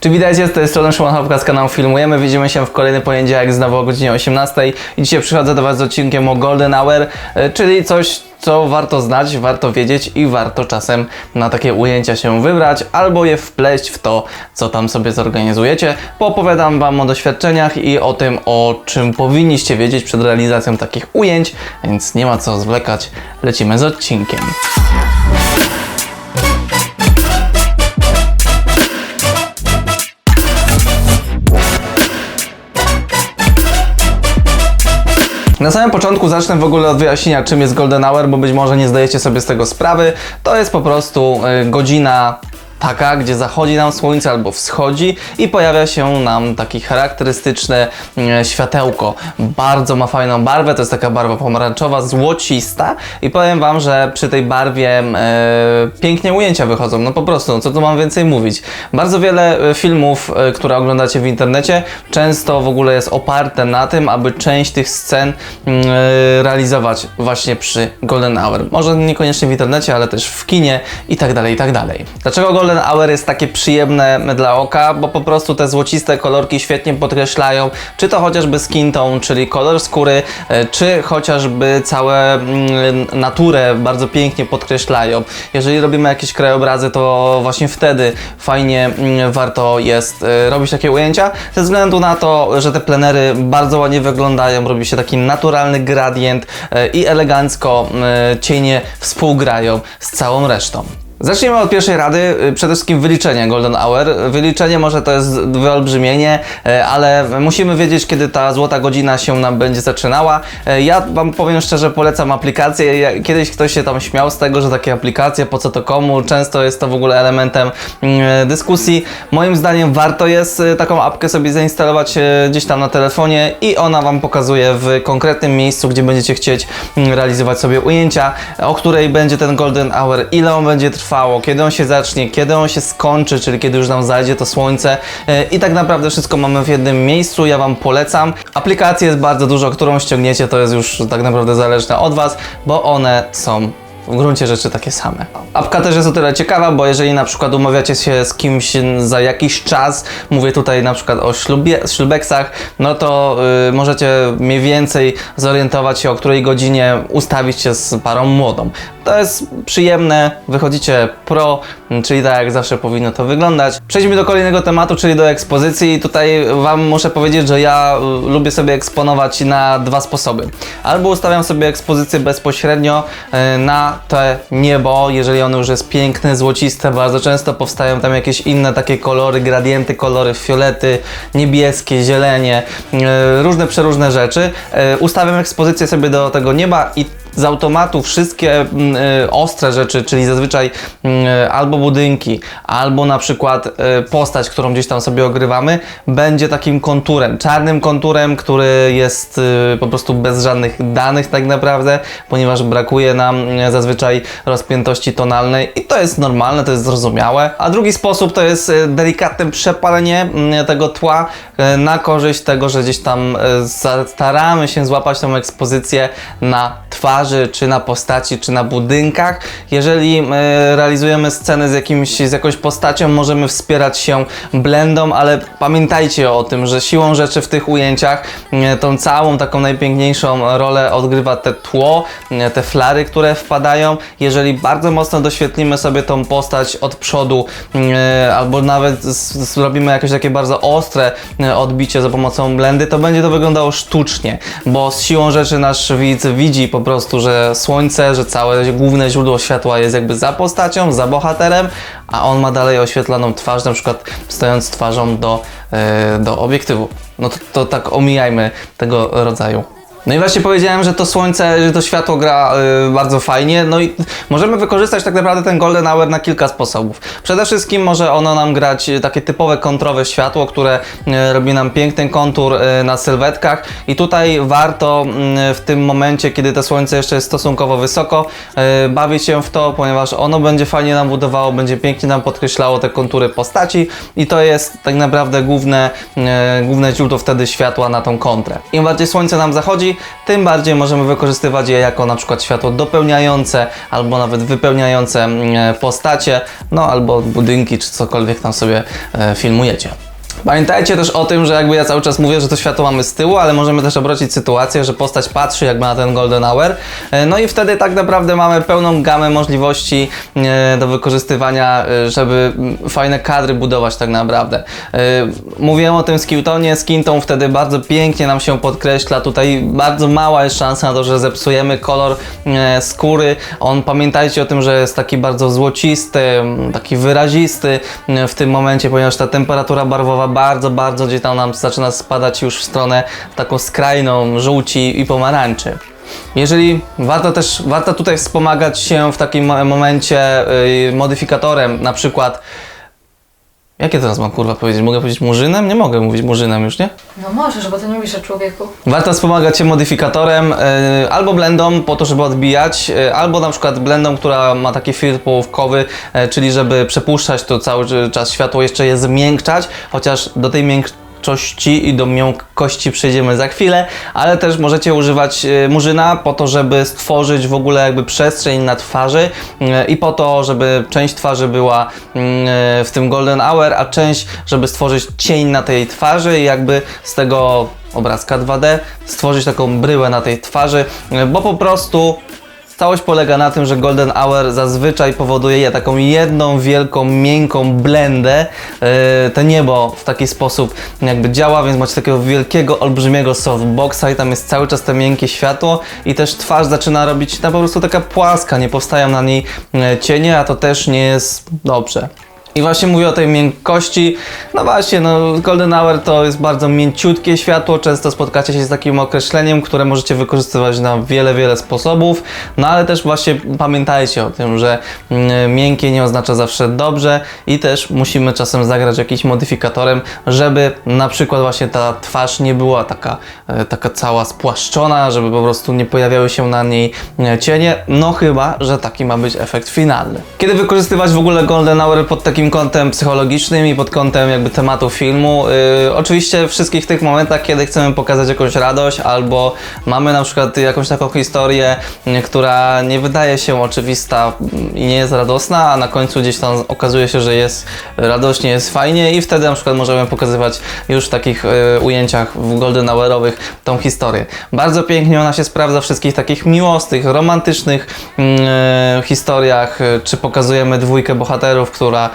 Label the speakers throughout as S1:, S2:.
S1: Czy jest to jest strona Szymon Chopka z kanału Filmujemy. Widzimy się w kolejny poniedziałek znowu o godzinie 18. I dzisiaj przychodzę do Was z odcinkiem o Golden Hour, e, czyli coś, co warto znać, warto wiedzieć i warto czasem na takie ujęcia się wybrać albo je wpleść w to, co tam sobie zorganizujecie. Poopowiadam Wam o doświadczeniach i o tym, o czym powinniście wiedzieć przed realizacją takich ujęć, więc nie ma co zwlekać. Lecimy z odcinkiem. Na samym początku zacznę w ogóle od wyjaśnienia, czym jest Golden Hour, bo być może nie zdajecie sobie z tego sprawy. To jest po prostu y, godzina taka, gdzie zachodzi nam słońce albo wschodzi i pojawia się nam taki charakterystyczne światełko. Bardzo ma fajną barwę, to jest taka barwa pomarańczowa, złocista i powiem Wam, że przy tej barwie e, pięknie ujęcia wychodzą, no po prostu, no co tu mam więcej mówić. Bardzo wiele e, filmów, e, które oglądacie w internecie, często w ogóle jest oparte na tym, aby część tych scen mm, e, realizować właśnie przy Golden Hour. Może niekoniecznie w internecie, ale też w kinie i tak dalej, i tak dalej. Dlaczego Golden Hour jest takie przyjemne dla oka? Bo po prostu te złociste kolorki świetnie podkreślają, czy to chociażby skin tone, czyli kolor skóry, e, czy chociażby całe mm, naturę bardzo pięknie podkreślają. Jeżeli robimy jakieś krajobrazy, to właśnie wtedy fajnie mm, warto jest e, robić takie ujęcia, ze względu na to, że te plenery bardzo ładnie wyglądają, robi się taki naturalny gradient e, i elegancko cienie współgrają z całą resztą. Zacznijmy od pierwszej rady, y, przede wszystkim wyliczenie Golden Hour. Wyliczenie może to jest wyolbrzymienie, e, ale musimy wiedzieć, kiedy ta złota godzina się nam będzie zaczynała. E, Ja Wam powiem szczerze, polecam aplikację. Kiedyś ktoś się tam śmiał z tego, że takie aplikacje, po co to komu, często jest to w ogóle elementem mm, dyskusji. Moim zdaniem warto jest taką apkę sobie zainstalować gdzieś tam na telefonie i ona Wam pokazuje w konkretnym miejscu, gdzie będziecie chcieć mm, realizować sobie ujęcia, o której będzie ten Golden Hour, ile on będzie trwało, kiedy on się zacznie, kiedy on się skończy, czyli kiedy już nam zajdzie to słońce e, i tak naprawdę wszystko mamy w jednym miejscu, ja Wam polecam. Aplikacji jest bardzo dużo, którą ściągniecie, to jest już tak naprawdę zależne od Was, bo one są w gruncie rzeczy takie same. Apka też jest o tyle ciekawa, bo jeżeli na przykład umawiacie się z kimś za jakiś czas, mówię tutaj na przykład o ślubie, ślubeksach, no to y, możecie mniej więcej zorientować się o której godzinie ustawić się z parą młodą. To jest przyjemne, wychodzicie pro, czyli tak jak zawsze powinno to wyglądać. Przejdźmy do kolejnego tematu, czyli do ekspozycji. Tutaj Wam muszę powiedzieć, że ja y, lubię sobie eksponować na dwa sposoby. Albo ustawiam sobie ekspozycję bezpośrednio y, na te niebo, jeżeli ono już jest piękne, złociste, bardzo często powstają tam jakieś inne takie kolory, gradienty, kolory fiolety, niebieskie, zielenie, y, różne przeróżne rzeczy. Ustawiam ekspozycję sobie do tego nieba i z automatu wszystkie mm, y, ostre rzeczy, czyli zazwyczaj y, albo budynki, albo na przykład y, postać, którą gdzieś tam sobie ogrywamy, będzie takim konturem, czarnym konturem, który jest po prostu bez żadnych danych tak naprawdę, ponieważ brakuje nam zazwyczaj rozpiętości tonalnej i to jest normalne, to jest zrozumiałe. A drugi sposób to jest delikatne przepalenie tego tła na korzyść tego, że gdzieś tam staramy się złapać tą ekspozycję na twarzy, czy na postaci, czy na budynkach. Jeżeli e, realizujemy sceny z, jakimś, z jakąś postacią, możemy wspierać się blendą, ale pamiętajcie o tym, że siłą rzeczy w tych ujęciach e, tą całą taką najpiękniejszą rolę odgrywa te tło, e, te flary, które wpadają. Jeżeli bardzo mocno doświetlimy sobie tą postać od przodu, albo nawet zrobimy jakieś takie bardzo ostre odbicie za pomocą blendy, to będzie to wyglądało sztucznie, bo z siłą rzeczy nasz widz widzi po prostu, że słońce, że całe główne źródło światła jest jakby za postacią, za bohaterem, a on ma dalej oświetloną twarz, na przykład stojąc twarzą do, e, do obiektywu. No to, to tak omijajmy tego rodzaju. No i właśnie powiedziałem, że to słońce, że to światło gra y, bardzo fajnie. No i możemy wykorzystać tak naprawdę ten Golden Hour na kilka sposobów. Przede wszystkim może ono nam grać takie typowe kontrowe światło, które y, robi nam piękny kontur y, na sylwetkach. I tutaj warto y, w tym momencie, kiedy to słońce jeszcze jest stosunkowo wysoko, y, bawić się w to, ponieważ ono będzie fajnie nam budowało, będzie pięknie nam podkreślało te kontury postaci. I to jest tak naprawdę główne, y, główne źródło wtedy światła na tą kontrę. Im bardziej słońce nam zachodzi, tym bardziej możemy wykorzystywać je jako na przykład światło dopełniające albo nawet wypełniające mm, postacie, no albo budynki czy cokolwiek tam sobie e, filmujecie. Pamiętajcie też o tym, że jakby ja cały czas mówię, że to światło mamy z tyłu, ale możemy też obrócić sytuację, że postać patrzy jakby na ten golden hour. E, No i wtedy tak naprawdę mamy pełną gamę możliwości e, do wykorzystywania, e, żeby mm, fajne kadry budować tak naprawdę. Mówiłem o tym Skilltonie, Skinton wtedy bardzo pięknie nam się podkreśla. Tutaj bardzo mała jest szansa na to, że zepsujemy kolor skóry. On pamiętajcie o tym, że jest taki bardzo złocisty, m, taki wyrazisty w tym momencie, ponieważ ta temperatura barwowa bardzo, bardzo gdzieś tam nam zaczyna spadać już w stronę taką skrajną żółci i pomarańczy. Jeżeli warto też, warto tutaj wspomagać się w takim mo- momencie y, modyfikatorem, na przykład Jakie teraz mam kurwa powiedzieć? Mogę powiedzieć murzynem? Nie mogę mówić murzynem już, nie?
S2: No możesz, bo to nie mówisz o człowieku.
S1: Warto wspomagać się modyfikatorem y, albo blendą po to, żeby odbijać, y, albo na przykład blendą, która ma taki filtr połówkowy, y, czyli żeby przepuszczać to cały czas światło, jeszcze je zmiękczać, chociaż do tej miękczości i do miękkości przejdziemy za chwilę, ale też możecie używać y, murzyna po to, żeby stworzyć w ogóle jakby przestrzeń na twarzy y, i po to, żeby część twarzy była y, w tym golden hour, a część, żeby stworzyć cień na tej twarzy i jakby z tego obrazka 2D stworzyć taką bryłę na tej twarzy, bo po prostu Całość polega na tym, że Golden Hour zazwyczaj powoduje taką jedną wielką, miękką blendę. Yy, to niebo w taki sposób jakby działa, więc macie takiego wielkiego, olbrzymiego softboxa i tam jest cały czas to miękkie światło i też twarz zaczyna robić ta po prostu taka płaska, nie powstają na niej e, cienie, a to też nie jest dobrze. I właśnie mówię o tej miękkości. No właśnie, no Golden Hour to jest bardzo mięciutkie światło. Często spotkacie się z takim określeniem, które możecie wykorzystywać na wiele, wiele sposobów. No ale też właśnie pamiętajcie o tym, że mm, miękkie nie oznacza zawsze dobrze i też musimy czasem zagrać jakimś modyfikatorem, żeby na przykład właśnie ta twarz nie była taka, e, taka cała spłaszczona, żeby po prostu nie pojawiały się na niej e, cienie. No chyba, że taki ma być efekt finalny. Kiedy wykorzystywać w ogóle Golden Hour pod takim kątem psychologicznym i pod kątem jakby tematu filmu? Yy, oczywiście wszystkich tych momentach, kiedy chcemy pokazać jakąś radość albo mamy na przykład jakąś taką historię, yy, która nie wydaje się oczywista i nie jest radosna, a na końcu gdzieś tam okazuje się, że jest radośnie, jest fajnie i wtedy na przykład możemy pokazywać już w takich yy, ujęciach w Golden Hourowych tą historię. Bardzo pięknie ona się sprawdza w wszystkich takich miłosnych, romantycznych yy, historiach, yy, czy pokazujemy dwójkę bohaterów, która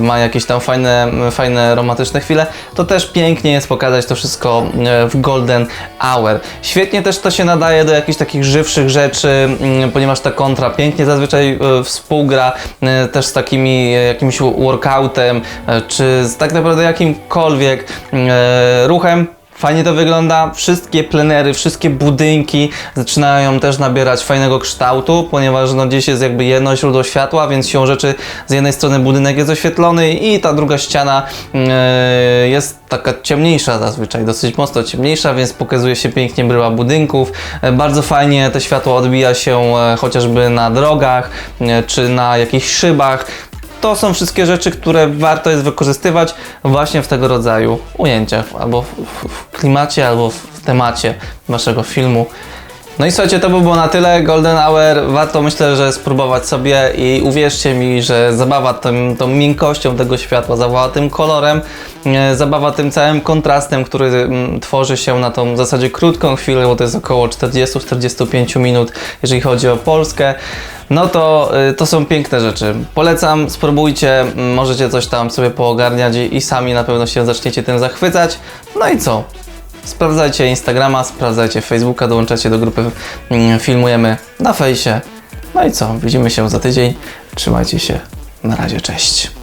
S1: ma jakieś tam fajne, fajne romantyczne chwile, to też pięknie jest pokazać to wszystko yy, w Golden Hour. Świetnie też to się nadaje do jakichś takich żywszych rzeczy, yy, ponieważ ta kontra pięknie zazwyczaj yy, współgra yy, też z takimi yy, jakimś workoutem, yy, czy z tak naprawdę jakimkolwiek yy, ruchem. Fajnie to wygląda, wszystkie plenery, wszystkie budynki zaczynają też nabierać fajnego kształtu, ponieważ no gdzieś jest jakby jedno źródło światła, więc siłą rzeczy z jednej strony budynek jest oświetlony i ta druga ściana e, jest taka ciemniejsza zazwyczaj, dosyć mocno ciemniejsza, więc pokazuje się pięknie bryła budynków. E, bardzo fajnie to światło odbija się e, chociażby na drogach, czy na jakichś szybach. To są wszystkie rzeczy, które warto jest wykorzystywać właśnie w tego rodzaju ujęciach, albo w, w, klimacie, albo w temacie waszego filmu. No i słuchajcie, to by było na tyle. Golden Hour warto myślę, że spróbować sobie i uwierzcie mi, że zabawa tym, tą miękkością tego światła, zabawa tym kolorem, e, zabawa tym całym kontrastem, który mm, tworzy się na tą w zasadzie krótką chwilę, bo to jest około 40-45 minut, jeżeli chodzi o Polskę. No to, y, to są piękne rzeczy. Polecam, spróbujcie, możecie coś tam sobie poogarniać i, i sami na pewno się zaczniecie tym zachwycać. No i co? Sprawdzajcie Instagrama, sprawdzajcie Facebooka, dołączacie do grupy mm, Filmujemy na fejsie. No i co? Widzimy się za tydzień. Trzymajcie się. Na razie, cześć.